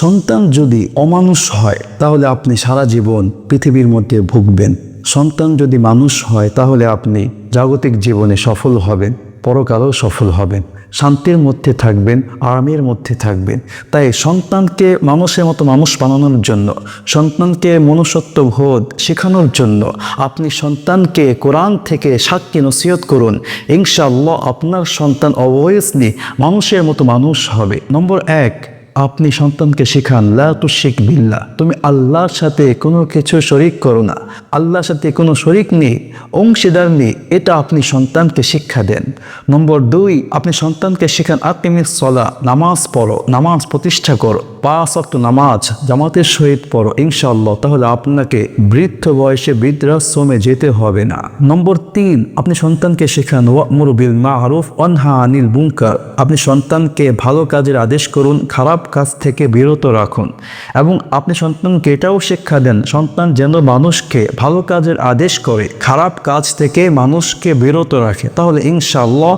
সন্তান যদি অমানুষ হয়, তাহলে আপনি সারা জীবন পৃথিবীর মধ্যে ভুগবেন। সন্তান যদি মানুষ হয়, তাহলে আপনি জাগতিক জীবনে সফল হবেন, পরকালেও সফল হবেন। শান্তির মধ্যে থাকবেন, আরামের মধ্যে থাকবেন। তাই সন্তানকে মানুষের মতো মানুষ বানানোর জন্য, সন্তানকে মনুষ্যত্ব বোধ শেখানোর জন্য আপনি সন্তানকে কোরআন থেকে সাক্ষী নসিহত করুন। ইনশাআল্লাহ আপনার সন্তান অবভিয়াসলি মানুষের মতো মানুষ হবে। নম্বর এক আপনি সন্তানকে শেখান, লা তুশিক বিল্লাহ। তুমি আল্লাহর সাথে কোনো কিছু শরিক করো না। আল্লাহর সাথে কোনো শরিক নেই, অংশীদার নেই, এটা আপনি সন্তানকে শিক্ষা দেন। নম্বর দুই, আপনি সন্তানকে শেখান আত্মিক সলা নামাজ পড়ো, নামাজ প্রতিষ্ঠা করো। পাঁচ অক্ট নামাজ জামাতের সহিত পড়ো, ইনশাআল্লাহ। তাহলে আপনাকে বৃদ্ধ বয়সে বৃদ্ধাশ্রমে যেতে হবে না। নম্বর তিন, আপনি সন্তানকে শেখান, ওয়ামুর বিল মারুফ অনহা আনিল বুঙ্কার আপনি সন্তানকে ভালো কাজের আদেশ করুন, খারাপ কাজ থেকে বিরত রাখুন। এবং আপনি সন্তানকে এটাও শিক্ষা দেন, সন্তান যেন মানুষকে ভালো কাজের আদেশ করে, খারাপ কাজ থেকে মানুষকে বিরত রাখে। তাহলে ইনশাআল্লাহ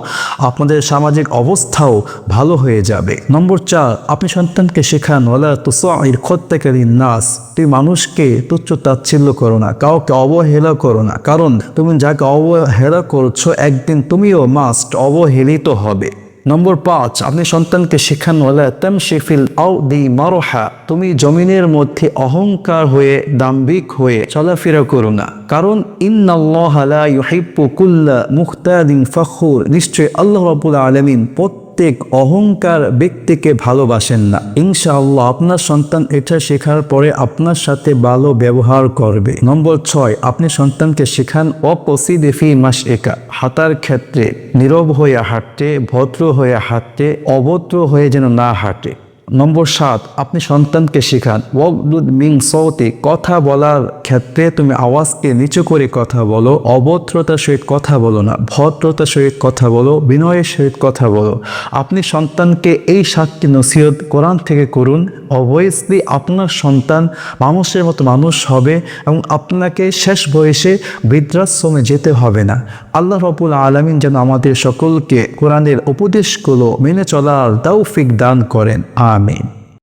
আপনাদের সামাজিক অবস্থাও ভালো হয়ে যাবে। নম্বর চার, আপনি সন্তানকে শেখান ওলা তুসাইর খত্তাকালীন নাস। তুমি মানুষকে তুচ্ছ তাচ্ছিল্য করো না, কাউকে অবহেলা করো না। কারণ তুমি যাকে অবহেলা করছ, একদিন তুমিও মাস্ট অবহেলিত হবে। নম্বর পাঁচ, আপনি সন্তানকে শেখান ওলা তেম শেফিল আউ দি মারোহা। তুমি জমিনের মধ্যে অহংকার হয়ে, দাম্ভিক হয়ে চলাফেরা করো না। কারণ ইন্নাল্লাহ ইউহিব্বু কুল্লা মুখতাদিন ফখুর। নিশ্চয় আল্লাহ রাব্বুল আলামিন প্রত্যেক অহংকার ব্যক্তিকে ভালোবাসেন না। ইনশাআল্লাহ, আপনার সন্তান এটা শেখার পরে আপনার সাথে ভালো ব্যবহার করবে। নম্বর ছয়, আপনি সন্তানকে শেখান অপসিদেফি মাস একা হাতার ক্ষেত্রে নীরব হয়ে হাঁটতে, ভদ্র হয়ে হাঁটতে, অভদ্র হয়ে যেন না হাঁটে। নম্বর সাত, আপনি সন্তানকে শেখান। ওয়াকদুদ মিং সৌতে কথা বলার ক্ষেত্রে তুমি আওয়াজকে নিচু করে কথা বলো, অভদ্রতার সহিত কথা বলো না, ভদ্রতার সহিত কথা বলো, বিনয়ের সহিত কথা বলো। আপনি সন্তানকে এই সাতটি নসিহত কোরআন থেকে করুন। অবভিয়াসলি আপনার সন্তান মানুষের মতো মানুষ হবে এবং আপনাকে শেষ বয়সে বৃদ্ধাশ্রমে যেতে হবে না। আল্লাহ রবুল আলমিন যেন আমাদের সকলকে কোরআনের উপদেশগুলো মেনে চলার তৌফিক দান করেন। Amen.